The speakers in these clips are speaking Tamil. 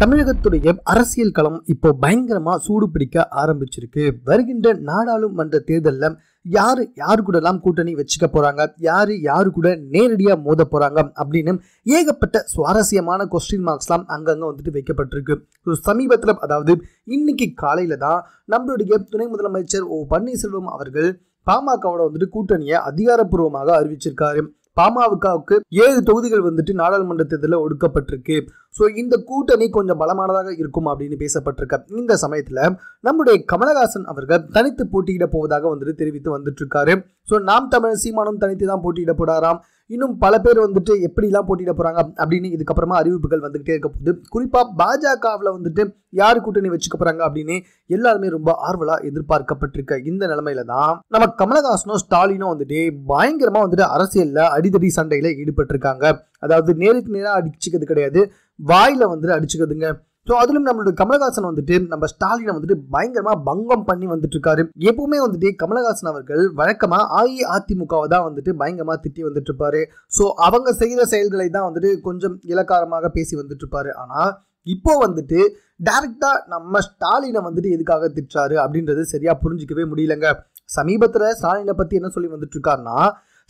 தமிழகத்துடைய அரசியல் களம் இப்போ பயங்கரமா சூடு பிடிக்க ஆரம்பிச்சிருக்கு. வருகின்ற நாடாளுமன்ற தேர்தலில் யார் யாரு கூடலாம் கூட்டணி வச்சுக்க போறாங்க? யாரு யாரு கூட நேரடியா மோத போறாங்க? அப்படின்னு ஏகப்பட்ட சுவாரஸ்யமான கொஸ்டின் மார்க்ஸ்லாம் அங்கங்க வந்துட்டு வைக்கப்பட்டிருக்கு. ஸோ சமீபத்தில் அதாவது இன்னைக்கு காலையில தான் நம்மளுடைய துணை முதலமைச்சர் ஓ பன்னீர்செல்வம் அவர்கள் பாமகவோட வந்துட்டு கூட்டணியை அதிகாரப்பூர்வமாக அறிவிச்சிருக்காரு. பாமகவுக்கு ஏழு தொகுதிகள் வந்துட்டு நாடாளுமன்ற தேர்தலில் ஒடுக்கப்பட்டிருக்கு. ஸோ இந்த கூட்டணி கொஞ்சம் பலமானதாக இருக்கும் அப்படின்னு பேசப்பட்டிருக்க இந்த சமயத்தில் நம்முடைய கமலஹாசன் அவர்கள் தனித்து போட்டியிட போவதாக வந்துட்டு தெரிவித்து வந்துட்டு இருக்காரு ஸோ நாம் தமிழ் சீமானும் தனித்து தான் போட்டியிட போடாராம் இன்னும் பல பேர் வந்துட்டு எப்படிலாம் போட்டியிட போகிறாங்க அப்படின்னு இதுக்கப்புறமா அறிவிப்புகள் வந்துகிட்டே இருக்க போகுது குறிப்பாக பாஜகவில் வந்துட்டு யார் கூட்டணி வச்சுக்க போகிறாங்க அப்படின்னு எல்லாருமே ரொம்ப ஆர்வலாக எதிர்பார்க்கப்பட்டிருக்க இந்த நிலமையில தான் நம்ம கமலஹாசனும் ஸ்டாலினும் வந்துட்டு பயங்கரமாக வந்துட்டு அரசியலில் அடிதடி சண்டையில் ஈடுபட்டிருக்காங்க. அதாவது நேருக்கு நேராக அடிச்சுக்கிறது கிடையாது. வாயில் வந்துட்டு அடிச்சுக்கிறதுங்க ஸோ அதிலும் நம்மளோட கமலஹாசன் வந்துட்டு நம்ம ஸ்டாலினை வந்துட்டு பயங்கரமா பங்கம் பண்ணி வந்துட்டு இருக்காரு எப்பவுமே வந்துட்டு கமலஹாசன் அவர்கள் வழக்கமா அஇஅதிமுகவை தான் வந்துட்டு பயங்கரமா திட்டி வந்துட்டு இருப்பாரு ஸோ அவங்க செய்கிற செயல்களை தான் வந்துட்டு கொஞ்சம் இலக்காரமாக பேசி வந்துட்டு இருப்பாரு ஆனா இப்போ வந்துட்டு டைரக்டா நம்ம ஸ்டாலினை வந்துட்டு எதுக்காக திட்டுறாரு அப்படின்றது சரியா புரிஞ்சிக்கவே முடியலங்க. சமீபத்தில் ஸ்டாலினை பற்றி என்ன சொல்லி வந்துட்டு இருக்காருன்னா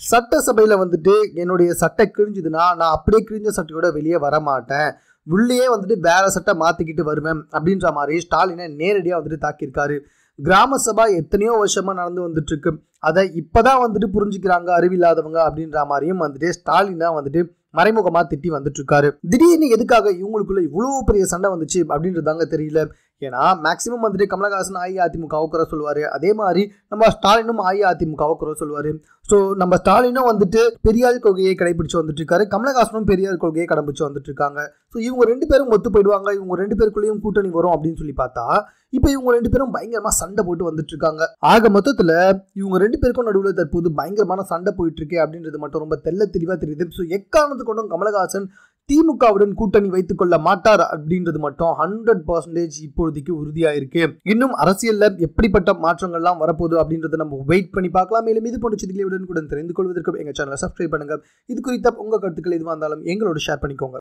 சட்டசபையில் வந்துட்டு என்னுடைய சட்டை கிழிஞ்சுதுன்னா நான் அப்படியே கிழிஞ்ச சட்டையோட வெளியே வர மாட்டேன் உள்ளேயே வந்துட்டு வேற சட்டை மாற்றிக்கிட்டு வருவேன் அப்படின்ற மாதிரி ஸ்டாலினை நேரடியாக வந்துட்டு தாக்கியிருக்காரு. கிராம சபா எத்தனையோ வருஷமாக நடந்து வந்துட்டு இருக்கு அதை இப்பதான் வந்துட்டு புரிஞ்சுக்கிறாங்க அறிவில்லாதவங்க அப்படின்ற மாதிரியும் வந்துட்டு ஸ்டாலினாக வந்துட்டு மறைமுகமாக திட்டி வந்துட்டு இருக்காரு திடீர்னு எதுக்காக இவங்களுக்குள்ள இவ்வளோ பெரிய சண்டை வந்துச்சு அப்படின்றதாங்க தெரியல. ஏன்னா மேக்சிமம் வந்துட்டு கமலஹாசன் அஇஅதிமுகவை குறை சொல்லுவார். அதே மாதிரி நம்ம ஸ்டாலினும் அஇஅதிமுகவை குறை சொல்லுவார். ஸோ நம்ம ஸ்டாலினும் வந்துட்டு பெரியார் கொள்கையை கடைபிடிச்சு வந்துட்டு இருக்காரு கமலஹாசனும் பெரியார் கொள்கையை கடைபிடிச்சு வந்துட்டு இருக்காங்க ஸோ இவங்க ரெண்டு பேரும் ஒத்து போயிடுவாங்க. இவங்க ரெண்டு பேருக்குள்ளேயும் கூட்டணி வரும் அப்படின்னு சொல்லி பார்த்தா இப்போ இவங்க ரெண்டு பேரும் பயங்கரமாக சண்டை போட்டு வந்துட்டு இருக்காங்க ஆக மொத்தத்தில் இவங்க ரெண்டு பேருக்கும் நடுவில் தற்போது பயங்கரமான சண்டை போயிட்டுருக்கே அப்படின்றது மட்டும் ரொம்ப தெல்ல தெளிவாக தெரியுது. ஸோ எக்காரணத்து கொண்டும் கமலஹாசன் திமுகவுடன் கூட்டணி வைத்துக் கொள்ள மாட்டார் அப்படின்றது மட்டும் ஹண்ட்ரட் பர்சன்டேஜ் இப்போதைக்கு உறுதியா இருக்கு இன்னும் அரசியல்ல எப்படிப்பட்ட மாற்றங்கள்லாம் வரப்போகுது அப்படின்றத நம்ம வெயிட் பண்ணி பார்க்கலாம். மேலும் இது போன்ற செய்திகளை உடனுக்குடன் தெரிந்து கொள்வதற்கு எங்க சேனலை சப்ஸ்கிரைப் பண்ணுங்க. இது குறித்த உங்க கருத்துக்கள் எதுவாக இருந்தாலும் எங்களோட ஷேர் பண்ணிக்கோங்க.